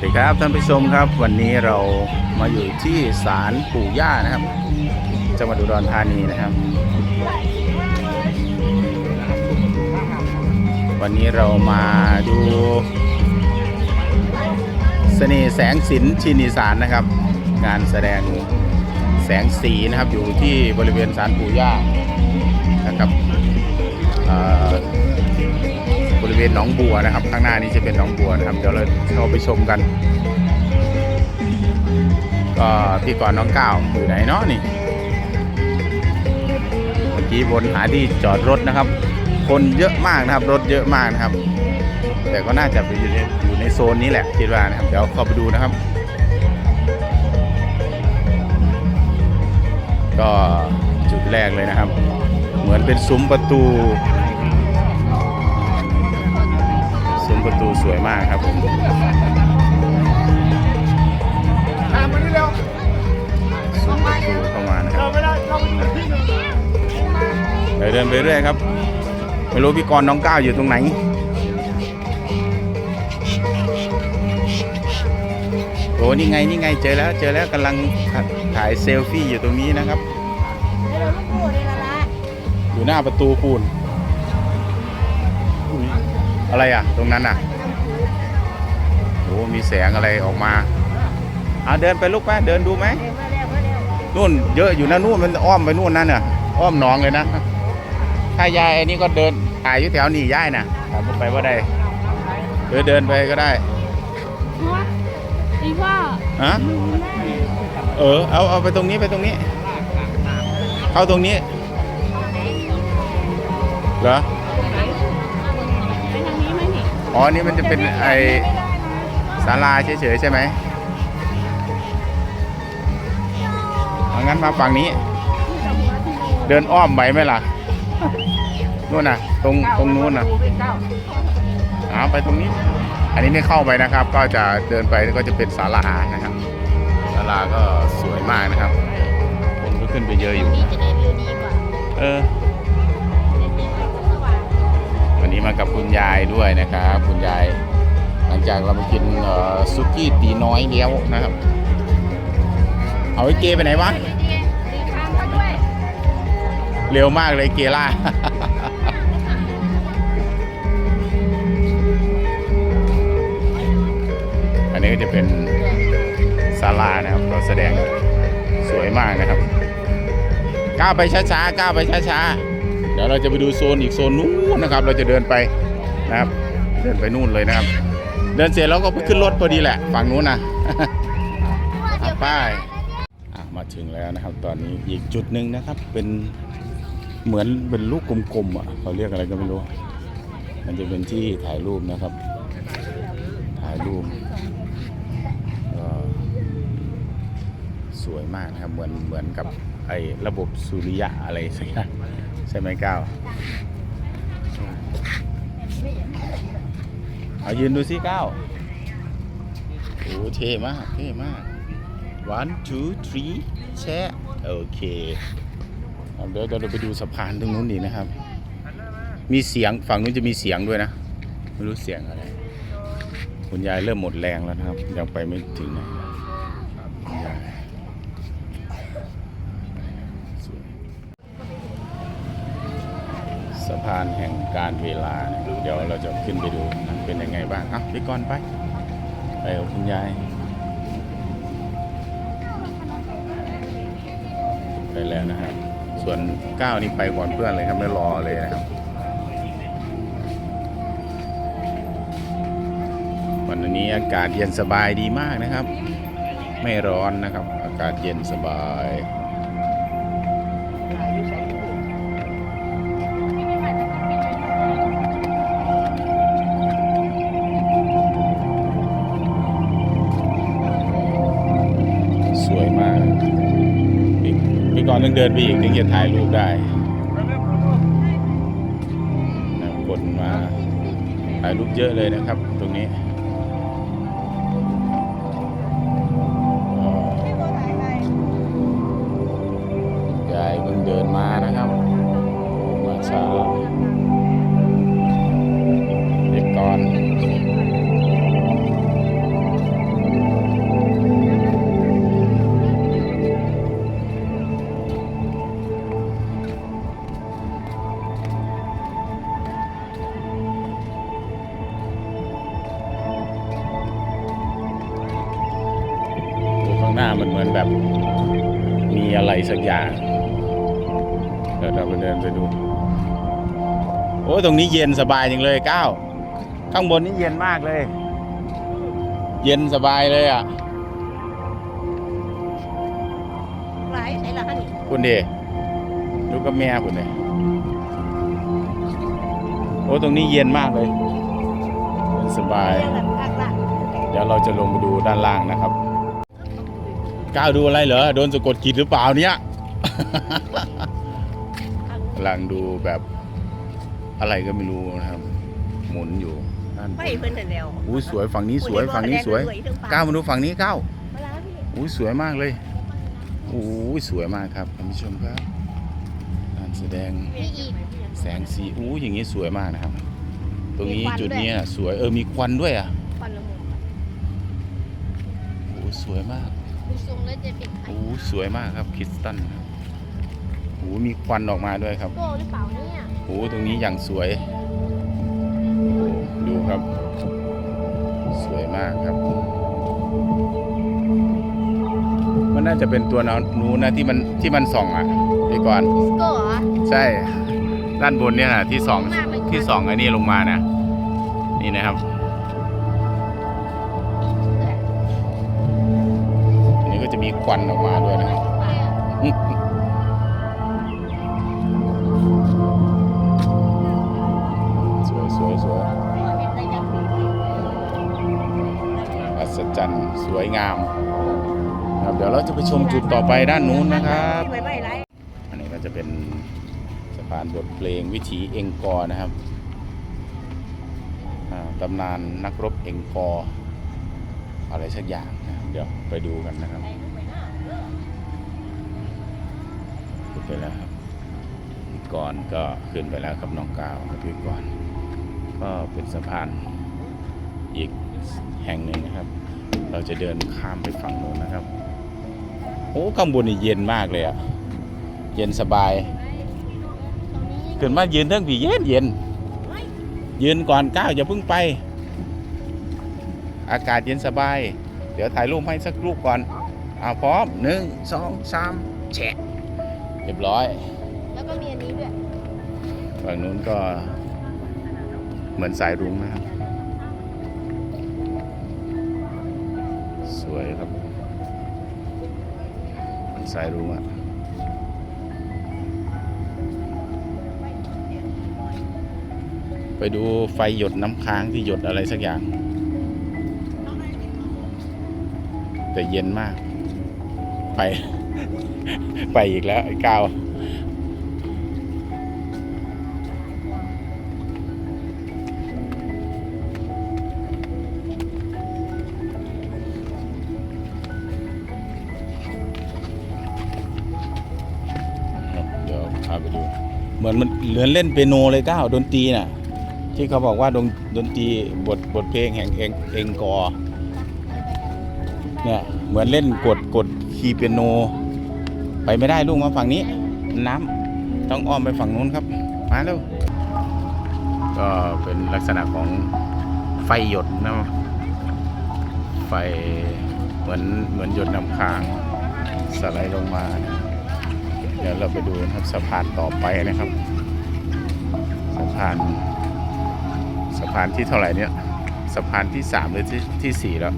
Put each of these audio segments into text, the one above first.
วัสดีครับท่านผู้ชมครับ วันนี้เรามาอยู่ที่ศาลปู่ย่านะครับจังหวัดอุดรธานีนะครับ วันนี้เรามาดูเสน่ห์แสงสินชินีสารนะครับ งานแสดงแสงสีนะครับอยู่ที่บริเวณศาลปู่ย่านะครับเอ่อบ ริเวณหนองบัวนะครับ ข้างหน้านี้จะเป็นหนองบัวนะครับ เดี๋ยวเราเข้าไปชมกัน ก็พี่ก่อนน้องก้าวอยู่ไหนเนาะนี่เมื่อกี้วนหาที่จอดรถนะครับ คนเยอะมากนะครับ รถเยอะมากนะครับ แต่ก็น่าจะไปอยู่ในอยู่ในโซนนี้แหละคิดว่านะครับ เดี๋ยวเข้าไปดูนะครับ ก็จุดแรกเลยนะครับ เหมือนเป็นซุ้มประตู ประตูสวยมากครับผมตามมานี่เร็วซุ้มประตูเข้ามานะคเรารับไม่ได้เราไปอยู่ที่หนึ่งเดี๋ยวเดินไปเรื่อยครับ ไม่รู้พี่กรณ์น้องก้าวอยู่ตรงไหนโอ้นี่ไงนี่ไงเจอแล้วเจอแล้วกำลังถ่ายเซลฟี่อยู่ตรงนี้นะครับเราลูกปูนี่ละละอยู่หน้าประตูปูนอุ๊ย อะไรอะ ตรงนั้นอะโอ้มีแสงอะไรออกมาเอาเดินไปลูกไหมเดินดูไหมเร็วมาเร็วมาเร็วนู่นเยอะอยู่นะนู่นมันอ้อมไปนู่นนั่นน่ะอ้อมหนองเลยนะถ้ายายไอ้นี่ก็เดินถ่ายอยู่แถวนี่ย่ายน่ะถ่ายไปว่าได้เออเดินไปก็ได้หัวอีพ่อฮะเออเอาเอาไปตรงนี้ไปตรงนี้ เข้าตรงนี้เหรอ อ๋อนี่มันจะเป็นไอศาลาเฉยๆใช่ไหมเอางั้นมาฝั่งนี้ เดินอ้อมไหวไหมล่ะนู่นน่ะ ตรงตรงนู้นน่ะเอาไปตรงนี้ อันนี้ไม่เข้าไปนะครับ ก็จะเดินไปก็จะเป็นศาลานะครับศาลาก็สวยมากนะครับคนก็ขึ้นไปเยอะอยู่นี่จะได้วิวดีกว่าเออ วันนี้มากับคุณยายด้วยนะครับคุณยายหลังจากเรามากินเอ่อซุกี้ตีน้อยเลี้ยวนะครับ เอาไอ้เกไปไหนวะดีดีทางเขาด้วยเร็วมากเลยเกล่าอันนี้ก็จะเป็นศาลานะครับเราแสดงสวยมากนะครับ ก้าวไปช้าๆ ก้าวไปช้าๆ เดี๋ยวเราจะไปดูโซนอีกโซนนู้นนะครับ เราจะเดินไปนะครับ เดินไปนู่นเลยนะครับ เดินเสร็จแล้วก็ไปขึ้นรถพอดีแหละ ฝั่งนู้นนะป้ายอะมาถึงแล้วนะครับ ตอนนี้อีกจุดหนึ่งนะครับ เป็นเหมือนเป็นลูกกลมๆอะเขาเรียกอะไรก็ไม่รู้ มันจะเป็นที่ถ่ายรูปนะครับ ถ่ายรูปก็สวยมากนะครับ เหมือนเหมือนกับไอ้ระบบสุริยะอะไรสักอย่าง ใช่ไหมก้าวเอายืนดูสิก้าวโอ้เท่มากเท่มาก one two three แชะโอเคเดี๋ยวเดี๋ยวเราไปดูสะพานตรงนู้นดีนะครับ มีเสียงฝั่งนู้นจะมีเสียงด้วยนะ ไม่รู้เสียงอะไร คุณยายเริ่มหมดแรงแล้วนะครับ ยังไปไม่ถึงนะคุณยายสวยสะ พานแห่งการเวลาเนี่ยเดี๋ยวเราจะขึ้นไปดูนเป็นยังไงบ้างอะพี่กรณ์ไปไปกับคุณยายไปแล้วนะครับ ส่วนเก้านี่ไปก่อนเพื่อนเลยครับไม่รอเลยนะครับ วันนี้อากาศเย็นสบายดีมากนะครับ ไม่ร้อนนะครับ อากาศเย็นสบาย ต้องเดินไปอีกถึงจะถ่ายรูปได้คนมาถ่ายรูปเยอะเลยนะครับ ตรงนี้ยายเพิ่งเดินมานะครับมาช้าางหน้ามันเหมือนแบบ มีอะไรสักอย่าง เดี๋ยวเราไปเดินไปดู โอ้ยตรงนี้เย็นสบายจริงเลยก้าวข้างบนนี่เย็นมากเลย เย็นสบายเลยอะหลายไหนล่ะคะนี่คุณดีลูกกับแม่คุณเลยโอ้ตรงนี้เย็นมากเลยเย็นสบายเรื่องแบบภาคละเดี๋ยวเราจะลงไปดูด้านล่างนะครับ ก้าวดูอะไรเหรอ โดนสะกดจิตหรือเปล่าเนี่ยกำลังดูแบบอะไรก็ไม่รู้นะครับ หมุนอยู่ด้านบไม่นเพิ่นแต่แล้วอุ้ยสวยฝั่งนี้สวยฝั่งนี้สวยก้าวมาดูฝั่งนี้ก้าวเวลาพี่อุ้ยสวยมากเลยอุ้ยสวยมากครับท่านผู้ชมครับการแสดงมีอีกแสงสีอู้อย่างนี้สวยมากนะครับ ตรงนี้จุดนี้น่ะสวยเออมีควันด้วยอะควันละมุนโอ้สวยมากดู ทรงแล้วจะเป็นไข่โอ้สวยมากครับคริสตันครับโอ้มีควันออกมาด้วยครับโก้หรือเปล่าเนี่ยโอ้ตรงนี้อย่างสวยโอ้ดูครับ สวยมากครับ มันน่าจะเป็นตัวนู้นนะที่มันที่มันส่องอะพี่ก่อนดิสโก้เหรอใช่ด้านบนเนี่ยนะที่สองมากเลยที่สองไอ้นี่ลงมานะนี่นะครับ ควันออกมาด้วยนะครับสวยสวยสวยอัศจรรย์สวยงามครับเดี๋ยวเราจะไปชมจุดต่อไปด้านนู้นนะครับอันนี้ก็จะเป็นสะพานบทเพลงวิถีเองกอนะครับตำนานนักรบเองกออะไรสักอย่างนะเดี๋ยวไปดูกันนะครับ ไปแล้วครับก่อนก็ขึ้นไปแล้วครับน้องกาวพี่ก่อน ก็เป็นสะพานอีกแห่งหนึ่งนะครับ เราจะเดินข้ามไปฝั่งโน้นนะครับ โอ้ข้างบนนี่เย็นมากเลยอะเย็นสบายขึ้นมายืนเรื่องผีเย็นเย็นยืนก่อนก้าวอย่าเพิ่งไป อากาศเย็นสบาย เดี๋ยวถ่ายรูปให้สักรูปก่อนเอาพร้อมหนึ่งสองสามแฉะ รียบร้อย แล้วก็มีอันนี้ด้วยฝั่งนู้นก็เหมือนสายรุ้งนะครับ สวยครับ เหมือนสายรุ้งอะไปดูไฟหยดน้ำค้างที่หยดอะไรสักอย่าง แต่เย็นมาก ไป ไปอีกแล้วไอ้ก้าวเดี๋ยวพาไปดู เหมือนมันเหลือนเล่นเปียโนเลยก้าวดนตรีน่ะ ที่เขาบอกว่าดนดนตรีบทบทเพลงแห่งเองเองกอเนี่ยเหมือนเล่นกดกดคีย์เปียโน ไปไม่ได้ลูกมาฝั่งนี้ น้ำต้องอ้อมไปฝั่งนู้นครับ มาเร็วก็เป็นลักษณะของไฟหยดนะไฟเหมือนเหมือนหยดน้ำค้างสไลด์ลงมา เดี๋ยวเราไปดูนะครับสะพานต่อไปนะครับ สะพานสะพานที่เท่าไหร่เนี่ยสะพานที่สามหรือที่ที่สี่แล้ว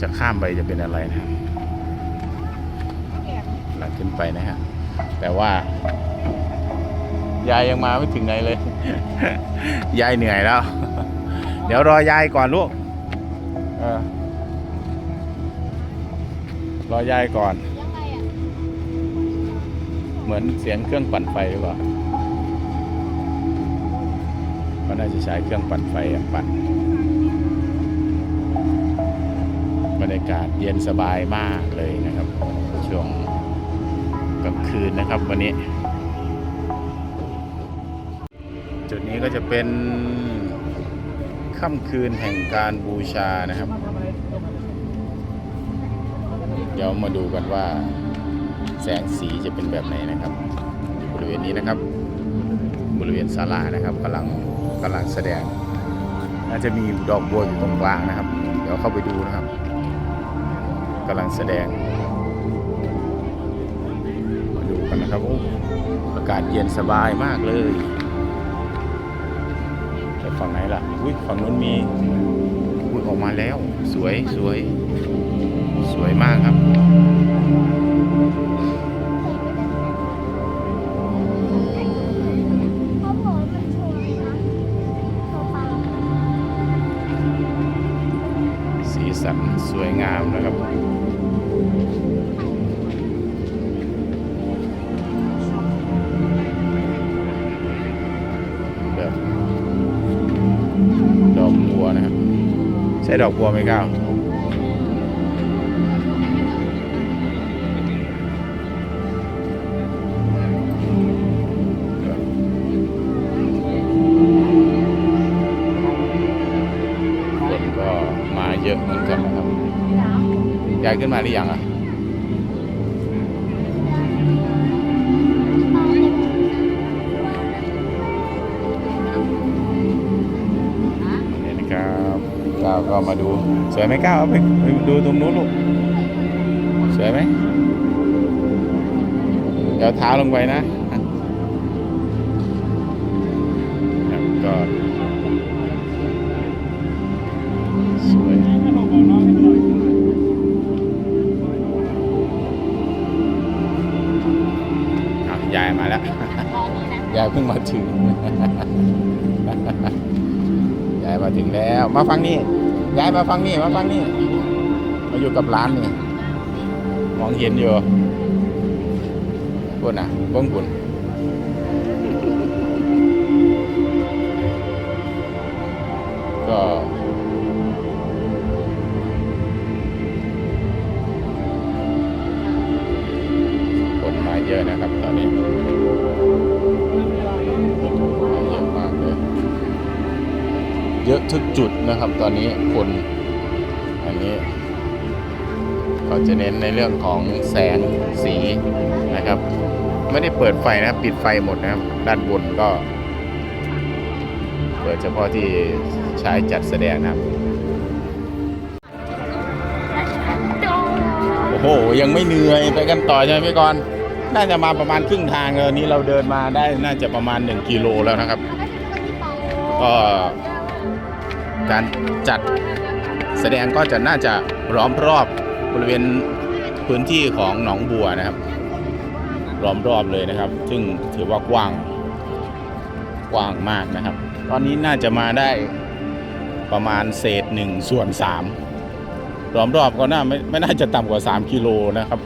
จะข้ามไปจะเป็นอะไรนะ ครับหลังขึ้นไปนะฮะ แต่ว่ายายยังมาไม่ถึงไหนเลย ยายเหนื่อยแล้ว เดี๋ยวรอยายก่อนลูกเออรอยายก่อนยังไงอะเหมือนเสียงเครื่องปั่นไฟหรือเปล่าก็น่าจะใช้เครื่องปั่นไฟอะปั่นบรรยากาศเย็นสบายมากเลยนะครับช่วง กลางคืนนะครับวันนี้ จุดนี้ก็จะเป็นค่ำคืนแห่งการบูชานะครับ เดี๋ยวมาดูกันว่าแสงสีจะเป็นแบบไหนนะครับอยู่บริเวณนี้นะครับ บริเวณศาลานะครับกำลังกำลังแสดง น่าจะมีดอกบัวอยู่ตรงกลางนะครับ เดี๋ยวเข้าไปดูนะครับกำลังแสดง นะครับโอ้อากาศเย็นสบายมากเลยแต่ฝั่งไหนล่ะอุ้ยฝั่งนู้นมีอุ้ยออกมาแล้ว สวยสวย สวยมากครับ ดอกบัวไหมก้าวคนก็มาเยอะเหมือนกันนะครับยายขึ้นมาหรือยังอะ มาดู สวยไหมก้าวเอาไปไปดูตรงนู้นลูก สวยไหมเดี๋ยวเท้าลงไปนะก็สวยยายมาแล้ว ยายเพิ่งมาถึง ยายมาถึงแล้ว มาฟังนี่ ย้ายมาฟังนี่มาฟังนี่มาอยู่กับร้านนี่มองเห็นอยู่บุญอะบ้งบุญ ในเรื่องของแสงสีนะครับไม่ได้เปิดไฟนะครับปิดไฟหมดนะครับ ด้านบนก็ เปิดเฉพาะที่ใช้จัดแสดงนะครับ โอ้โห ยังไม่เหนื่อยไปกันต่อใช่ไหมพี่กรณ์น่าจะมาประมาณครึ่งทางเลยนี่เราเดินมาได้น่าจะประมาณ 1 กิโลแล้วนะครับ ก็การจัดแสดงก็จะน่าจะล้อมรอบบริเวณ พื้นที่ของหนองบัวนะครับล้อมรอบเลยนะครับ ซึ่งถือว่ากว้างกว้างมากนะครับ ตอนนี้น่าจะมาได้ประมาณเศษหนึ่งส่วนสามล้อมรอบก็น่าไม่ไม่น่าจะต่ำกว่า 3 กิโลนะครับ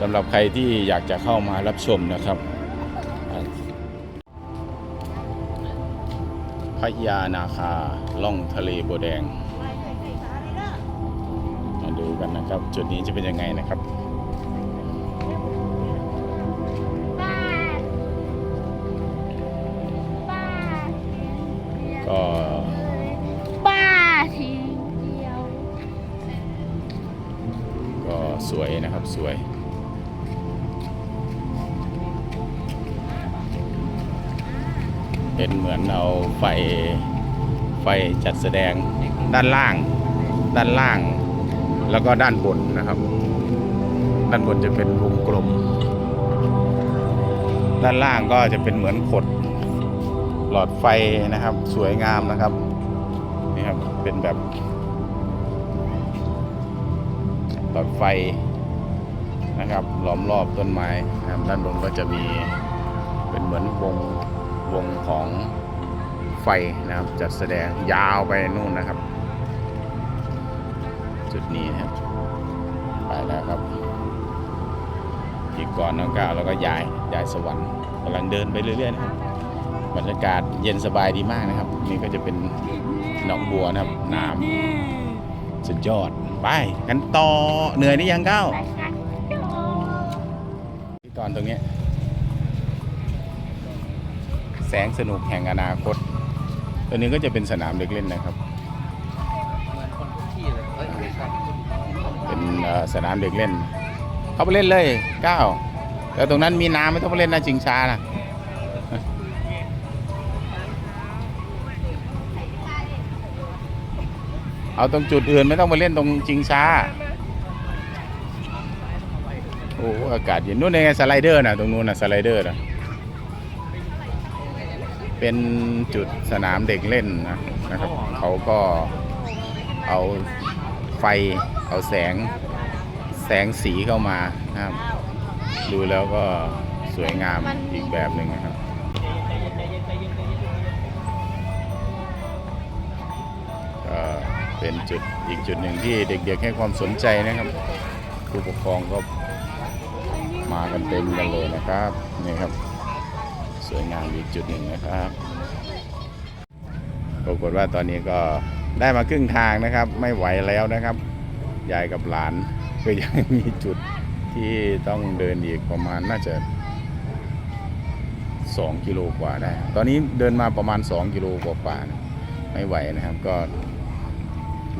สำหรับใครที่อยากจะเข้ามารับชมนะครับพญานาคาล่องทะเลบัวแดง กันนะครับ จุดนี้จะเป็นยังไงนะครับก็ป้าทีเดียวก็สวยนะครับสวยเป็นเหมือนเอาไฟไฟจัดแสดงด้านล่าง ด้านล่าง แล้วก็ด้านบนนะครับ ด้านบนจะเป็นวงกลม ด้านล่างก็จะเป็นเหมือนขดหลอดไฟนะครับ สวยงามนะครับนี่ครับเป็นแบบ หลอดไฟนะครับล้อมรอบต้นไม้นะครับด้านบนก็จะมีเป็นเหมือนวงวงของไฟนะครับจัดแสดงยาวไปนู่นนะครับ จุดนี้นะครับ ไปแล้วครับอีกก่อนน้องก้าวแล้วก็ยายยายสวรรค์กำลังเดินไปเรื่อยๆนะครับบรรยากาศเย็นสบายดีมากนะครับ นี่ก็จะเป็นหนองบัวนะครับน้ำสุดยอดไปกันต่อเหนื่อยหรือยังก้าวที่ก่อนตรงนี้ แสงสนุกแห่งอนาคตตัวนี้ก็จะเป็นสนามเด็กเล่นนะครับ สนามเด็กเล่น เขาไปเล่นเลยก้าวแต่ตรงนั้นมีน้ำไม่ต้องไปเล่นนะจิงชานะเอาตรงจุดอื่นไม่ต้องมาเล่นตรงจิงช้าอ้อากาศเย็นนู่นไงสไลเดอร์นะตรงนู้นนะสไลเดอร์นะเป็นจุดสนามเด็กเล่นนะนะครับ เขาก็เอา ไฟเอาแสงแสงสีเข้ามานะครับ ดูแล้วก็สวยงามอีกแบบหนึ่งนะครับก็เป็นจุดอีกจุดหนึ่งที่เด็กๆให้ความสนใจนะครับ ผู้ปกครองก็มากันเต็มกันเลยนะครับนี่ครับ สวยงามอีกจุดหนึ่งนะครับปรากฏว่าตอนนี้ก็ ได้มาครึ่งทางนะครับ ไม่ไหวแล้วนะครับยายกับหลานก็ยังมีจุดที่ต้องเดินอีกประมาณน่าจะ2กิโลกว่าได้ ตอนนี้เดินมาประมาณ 2 กิโลกว่าๆนไม่ไหวนะครับ ก็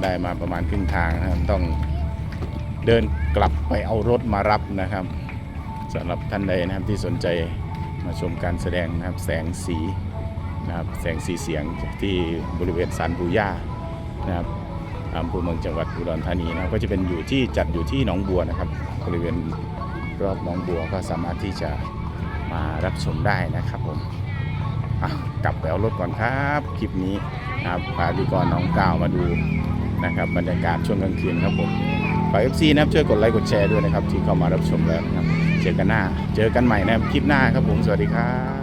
ได้มาประมาณครึ่งทางนะครับ ต้องเดินกลับไปเอารถมารับนะครับสำหรับท่านใดนะครับที่สนใจมาชมการแสดงนะครับ แสงสีนะครับ แสงสีเสียงที่บริเวณสันปูย่า นะครับอำเภอเมืองจังหวัดอุดรธานีนะครับก็จะเป็นอยู่ที่จัดอยู่ที่หนองบัวนะครับบริเวณรอบหนองบัวก็สามารถที่จะมารับชมได้นะครับผมกลับไปเอารถก่อนครับคลิปนี้นะครับพาดีกรน้องก้าวมาดูนะครับบรรยากาศช่วงกลางคืนครับผมฝากเอฟซีนะครับช่วยกดไลค์กดแชร์ด้วยนะครับที่เข้ามารับชมแล้วนะครับ เจอกันหน้า เจอกันใหม่นะครับคลิปหน้าครับผมสวัสดีครับ